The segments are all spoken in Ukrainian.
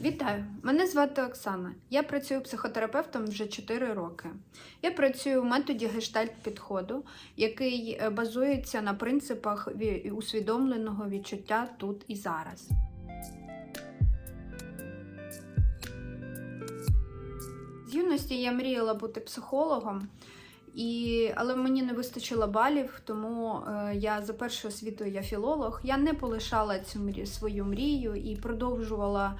Вітаю! Мене звати Оксана. Я працюю психотерапевтом вже 4 роки. Я працюю в методі гештальт підходу, який е, базується на принципах усвідомленого відчуття тут і зараз. З юності я мріяла бути психологом, і... але мені не вистачило балів, тому е, я за першою освітою я філолог. Я не полишала цю мрію, свою мрію і продовжувала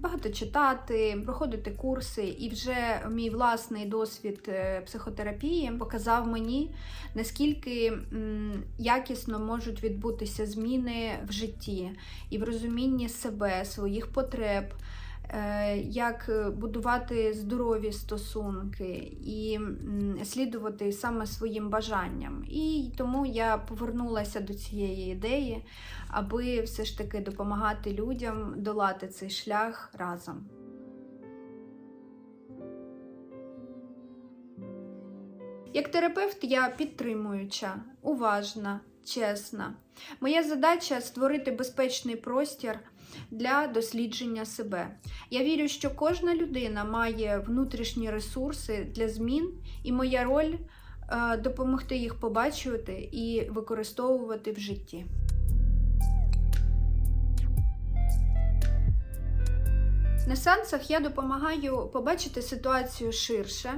багато читати, проходити курси. І вже мій власний досвід е, психотерапії показав мені, наскільки якісно можуть відбутися зміни в житті і в розумінні себе, своїх потреб. Е, Як будувати здорові стосунки і слідувати саме своїм бажанням. І тому я повернулася до цієї ідеї, аби все ж таки допомагати людям долати цей шлях разом. Як терапевт я підтримуюча, уважна, чесна. Моя задача створити безпечний простір для дослідження себе. Я вірю, що кожна людина має внутрішні ресурси для змін, і моя роль е, допомогти їх побачувати і використовувати в житті. На сеансах я допомагаю побачити ситуацію ширше,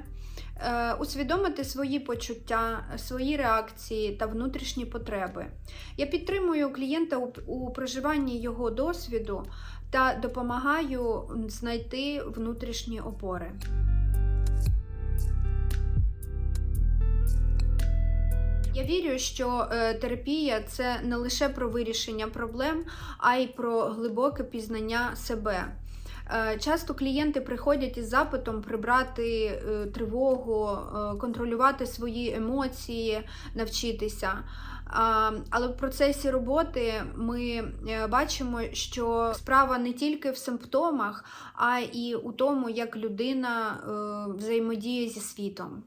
е, усвідомити свої почуття, свої реакції та внутрішні потреби. Я підтримую клієнта у, проживанні його досвіду та допомагаю знайти внутрішні опори. Я вірю, що е, терапія це не лише про вирішення проблем, а й про глибоке пізнання себе. Е, Часто клієнти приходять із запитом прибрати е, тривогу, е, контролювати свої емоції, навчитися. Але в процесі роботи ми бачимо, що справа не тільки в симптомах, а і у тому, як людина взаємодіє зі світом.